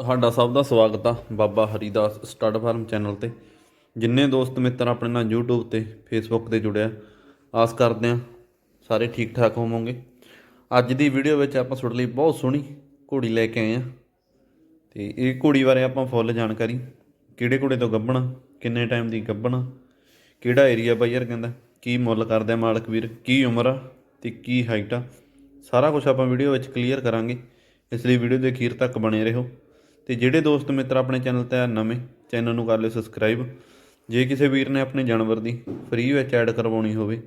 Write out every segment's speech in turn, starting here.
ਤੁਹਾਡਾ ਸਭ ਦਾ ਸਵਾਗਤ ਆ Baba Haridas stud farm channel ਤੇ। ਜਿੰਨੇ ਦੋਸਤ ਮਿੱਤਰ ਆਪਣੇ ਨਾਲ YouTube ਤੇ, Facebook ਤੇ ਜੁੜਿਆ ਆਸ ਕਰਦੇ ਆ ਸਾਰੇ ਠੀਕ ਠਾਕ ਹੋਵੋਗੇ। ਅੱਜ ਦੀ ਵੀਡੀਓ ਵਿੱਚ ਆਪਾਂ ਤੁਹਾਡੇ ਲਈ ਬਹੁਤ ਸੋਹਣੀ ਘੋੜੀ ਲੈ ਕੇ ਆਏ ਆ। ਤੇ ਇਹ ਘੋੜੀ ਬਾਰੇ ਆਪਾਂ ਫੁੱਲ ਜਾਣਕਾਰੀ, ਕਿਹੜੇ ਘੋੜੇ ਤੋਂ ਗੱਭਣਾ, ਕਿੰਨੇ ਟਾਈਮ ਦੀ ਗੱਭਣਾ, ਕਿਹੜਾ ਏਰੀਆ ਬਾਈ ਯਾਰ ਕਹਿੰਦਾ, ਕੀ ਮੁੱਲ ਕਰਦਾ ਮਾਲਕ ਵੀਰ, ਕੀ ਉਮਰ ਆ ਤੇ ਕੀ ਹਾਈਟ ਆ, ਸਾਰਾ ਕੁਝ ਆਪਾਂ ਵੀਡੀਓ ਵਿੱਚ ਕਲੀਅਰ ਕਰਾਂਗੇ। ਇਸ ਲਈ ਵੀਡੀਓ ਦੇ ਅਖੀਰ ਤੱਕ ਬਣੇ ਰਹੋ। ਤੇ ਜਿਹੜੇ ਦੋਸਤ ਮਿੱਤਰ ਆਪਣੇ ਚੈਨਲ ਤੇ ਆ ਨਵੇਂ, ਚੈਨਲ ਨੂੰ ਕਰ ਲਿਓ ਸਬਸਕ੍ਰਾਈਬ ਜੇ ਕਿਸੇ ਵੀਰ ਨੇ ਆਪਣੇ ਜਾਨਵਰ ਦੀ ਫ੍ਰੀ ਵਿੱਚ ਐਡ ਕਰਵਾਉਣੀ ਹੋਵੇ,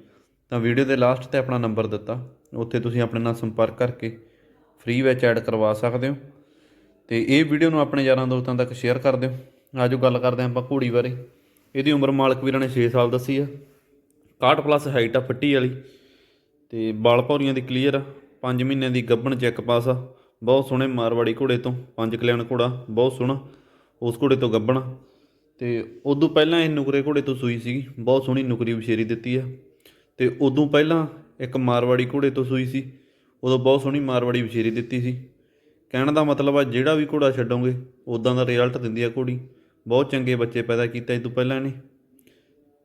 ਤਾਂ ਵੀਡੀਓ ਦੇ ਲਾਸਟ ਤੇ ਆਪਣਾ ਨੰਬਰ ਦਿੱਤਾ। ਉੱਥੇ ਤੁਸੀਂ ਆਪਣੇ ਨਾਲ ਸੰਪਰਕ ਕਰਕੇ ਫ੍ਰੀ ਵਿੱਚ ਐਡ ਕਰਵਾ ਸਕਦੇ ਹੋ। ਤੇ ਇਹ ਵੀਡੀਓ ਨੂੰ ਆਪਣੇ ਯਾਰਾਂ ਦੋਸਤਾਂ ਤੱਕ ਸ਼ੇਅਰ ਕਰ ਦਿਓ। ਆਜੋ ਗੱਲ ਕਰਦੇ ਹਾਂ ਆਪਾਂ ਘੋੜੀ ਬਾਰੇ। ਇਹਦੀ ਉਮਰ ਮਾਲਕ ਵੀਰਾਂ ਨੇ 6 ਸਾਲ ਦੱਸੀ ਆ। 61 ਪਲੱਸ ਹਾਈਟ ਆ ਫੱਟੀ ਵਾਲੀ। ਤੇ ਬਾਲ ਭੌਰੀਆਂ ਦੀ ਕਲੀਅਰ ਆ। 5 ਮਹੀਨਿਆਂ ਦੀ ਗੱਭਣ ਚੈੱਕ ਪਾਸ ਆ। ਬਹੁਤ ਸੋਹਣੇ ਮਾਰਵਾੜੀ ਘੋੜੇ ਤੋਂ, ਪੰਜ ਕਲਿਆਣ ਘੋੜਾ, ਬਹੁਤ ਸੋਹਣਾ, ਉਸ ਘੋੜੇ ਤੋਂ ਗੱਭਣ ਆ। ਤੇ ਉਦੋਂ ਪਹਿਲਾਂ ਇਹ ਨੁਕਰੇ ਘੋੜੇ ਤੋਂ ਸੂਈ ਸੀਗੀ, ਬਹੁਤ ਸੋਹਣੀ ਨੁਕਰੀ ਵਿਸ਼ੇਰੀ ਦਿੱਤੀ ਆ। ਤੇ ਉਦੋਂ ਪਹਿਲਾਂ ਇੱਕ ਮਾਰਵਾੜੀ ਘੋੜੇ ਤੋਂ ਸੂਈ ਸੀ, ਉਦੋਂ ਬਹੁਤ ਸੋਹਣੀ ਮਾਰਵਾੜੀ ਵਿਸ਼ੇਰੀ ਦਿੱਤੀ ਸੀ। ਕਹਿਣ ਦਾ ਮਤਲਬ ਆ, ਜਿਹੜਾ ਵੀ ਘੋੜਾ ਛੱਡੋਗੇ ਉਦਾਂ ਦਾ ਰਿਜ਼ਲਟ ਦਿੰਦੀ ਆ ਘੋੜੀ। ਬਹੁਤ ਚੰਗੇ ਬੱਚੇ ਪੈਦਾ ਕੀਤਾ ਇਹ ਤੋਂ ਪਹਿਲਾਂ ਇਹਨੇ।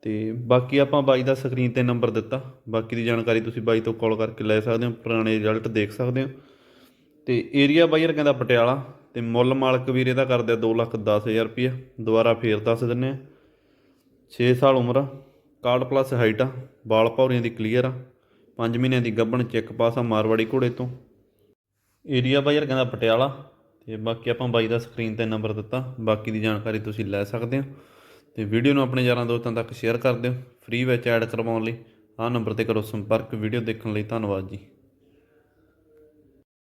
ਤੇ ਬਾਕੀ ਆਪਾਂ ਬਾਈ ਦਾ ਸਕਰੀਨ ਤੇ ਨੰਬਰ ਦਿੱਤਾ। ਬਾਕੀ ਦੀ ਜਾਣਕਾਰੀ ਤੁਸੀਂ ਬਾਈ ਤੋਂ ਕਾਲ ਕਰਕੇ ਲੈ ਸਕਦੇ ਹੋ, ਪੁਰਾਣੇ ਰਿਜ਼ਲਟ ਦੇਖ ਸਕਦੇ ਹੋ। ਤੇ ਏਰੀਆ ਬਾਈਰ ਕਹਿੰਦਾ ਪਟਿਆਲਾ, ਤੇ ਮੁੱਲ ਮਾਲਕ ਵੀਰ ਇਹਦਾ ਕਰਦੇ 2 ਲੱਖ 10000 ਰੁਪਏ ਦੁਬਾਰਾ ਫੇਰ ਦੱਸ ਦਿੰਨੇ ਆ। 6 ਸਾਲ ਉਮਰ ਆ, ਕਾਰਡ ਪਲੱਸ ਹਾਈਟ ਆ ਬਾਲ ਭੌਰੀਆਂ ਦੀ ਕਲੀਅਰ ਆ 5 ਮਹੀਨਿਆਂ ਦੀ ਗੱਭਣ ਚੈੱਕ ਪਾਸ ਆ ਮਾਰਵਾੜੀ ਘੋੜੇ ਤੋਂ। ਏਰੀਆ ਬਾਈਰ ਕਹਿੰਦਾ ਪਟਿਆਲਾ, ਤੇ ਬਾਕੀ ਆਪਾਂ ਬਾਈ ਦਾ ਸਕਰੀਨ ਤੇ ਨੰਬਰ ਦਿੱਤਾ, ਬਾਕੀ ਦੀ ਜਾਣਕਾਰੀ ਤੁਸੀਂ ਲੈ ਸਕਦੇ ਹੋ। ਤੇ ਵੀਡੀਓ ਨੂੰ ਆਪਣੇ ਯਾਰਾਂ ਦੋਸਤਾਂ ਤੱਕ ਸ਼ੇਅਰ ਕਰ ਦਿਓ ਫ੍ਰੀ ਵਿੱਚ ਐਡ ਕਰਵਾਉਣ ਲਈ। ਆਹ ਨੰਬਰ ਤੇ ਕਰੋ ਸੰਪਰਕ ਵੀਡੀਓ ਦੇਖਣ ਲਈ ਧੰਨਵਾਦ ਜੀ।